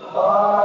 Oh.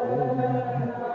ਜੀ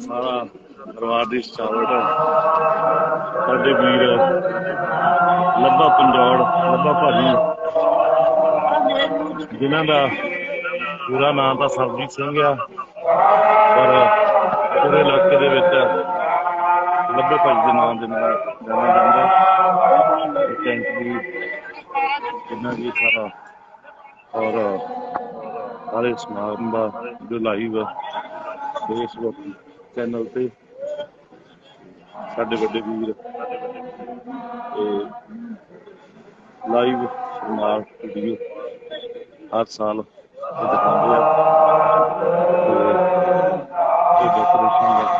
ਸਾਰਾ ਪਰਿਵਾਰ ਦੀ ਸਜਾਵਟ ਸਾਡੇ ਵੀਰ ਲੱਭਾ ਪੰਜੌੜ, ਲੱਭਾ ਭਾਜੀ। ਜਿਨ੍ਹਾਂ ਦਾ ਪੂਰਾ ਨਾਮ ਤਾਂ ਸਰਬਜੀਤ ਸਿੰਘ ਆ, ਪਰ ਪੂਰੇ ਇਲਾਕੇ ਦੇ ਵਿੱਚ ਲੱਭੇ ਭਾਜੀ ਦੇ ਨਾਮ ਦੇ ਨਾਲ ਜਾਣਿਆ ਜਾਂਦਾ। ਥੈਂਕ ਯੂ ਜਿੰਨਾ ਵੀ ਸਾਰਾ ਔਰ ਸਾਰੇ ਸਮਾਗਮ ਦਾ ਜੋ ਲਾਈਵ ਫੇਸਬੁੱਕ ਚੈਨਲ ਤੇ ਸਾਡੇ ਵੱਡੇ ਵੀਰ ਤੇ ਲਾਈਵ ਸਮਾਗਮ ਵੀਡੀਓ ਹਰ ਸਾਲ ਦਿਖਾਉਂਦੇ ਆ। ਤੇ ਇਹ ਡੈਕੋਰੇਸ਼ਨ ਦਾ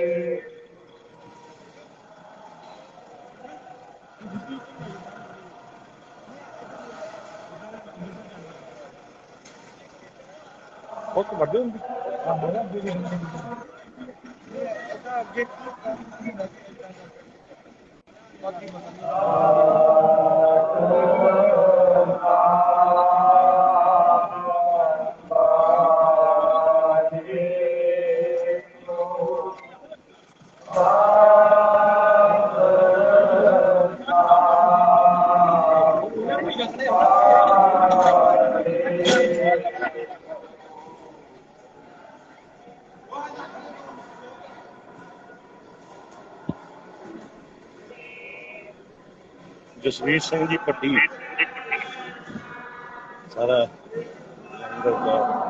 ਬਹੁਤ ਵੱਡੇ ਹੁੰਦੇ। ਜਸਵੀਰ ਸਿੰਘ ਜੀ ਪੱਟੀ। ਸਾਰਾ ਲੰਗਰ ਦਾ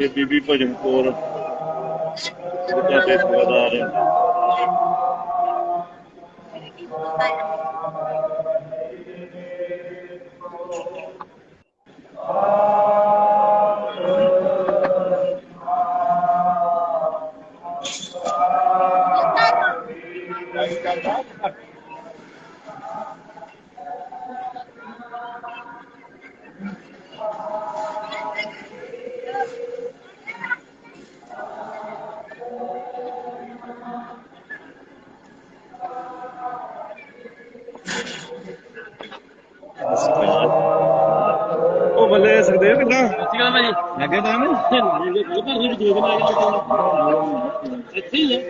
ਇਹ ਬੀਬੀ ਭਜਨ ਕੌਰ। ਸਿੱਧਾ ਦੇ ਸੇਵਾਦਾਰ ਉਹ ਗੱਲ ਟਾਈਮ ਪਰ ਇੱਥੇ ਹੀ ਹੈ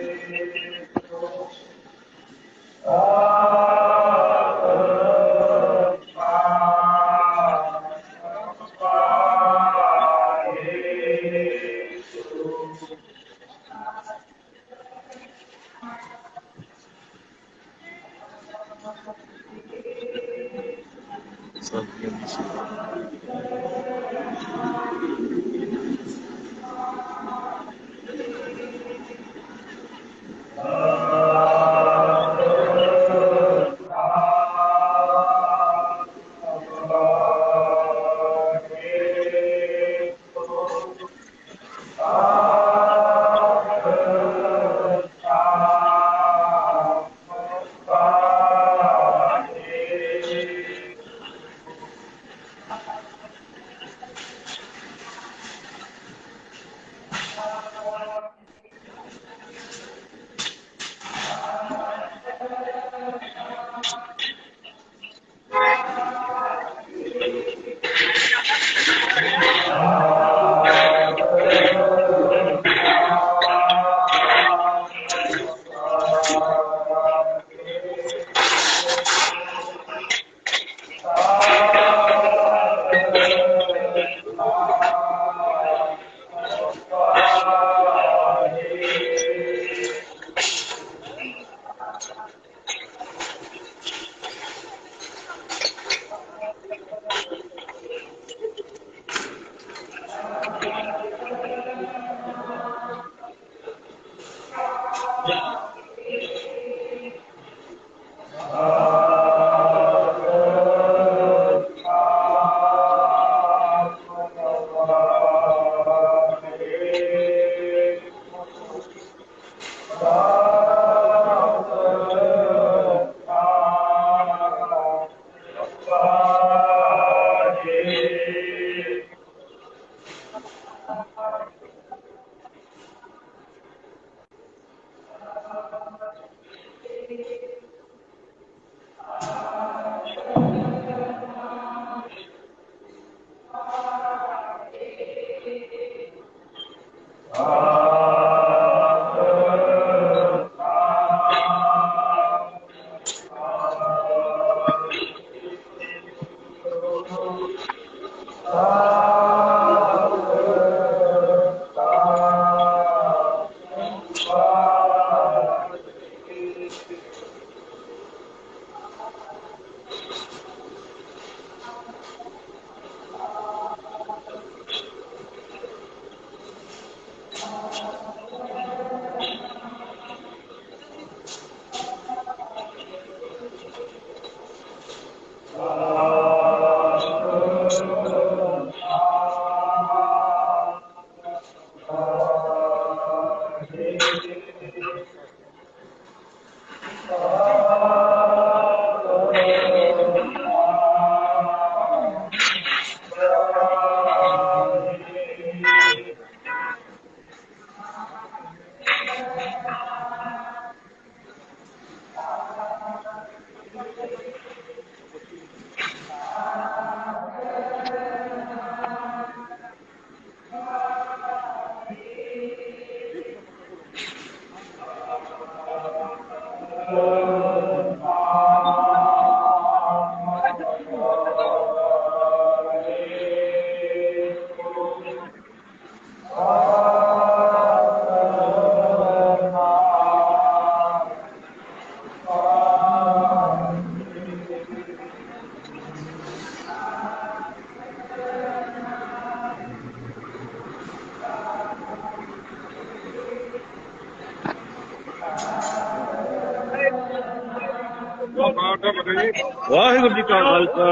ਵਾਹਿਗੁਰੂ ਜੀ ਕਾ ਖਾਲਸਾ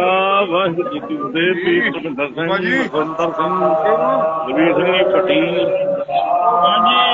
ਵਾਹਿਗੁਰੂ ਜੀ ਕੀ ਫਤਿਹ ਪੀਰ ਭੁਪਿੰਦਰ ਸਿੰਘ। ਸੁੰਦਰ ਸਿੰਘ ਰਵੀਰ ਸਿੰਘ ਜੀ ਪੱਟੀ ਹਾਂਜੀ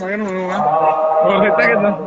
magano, magano. Magano.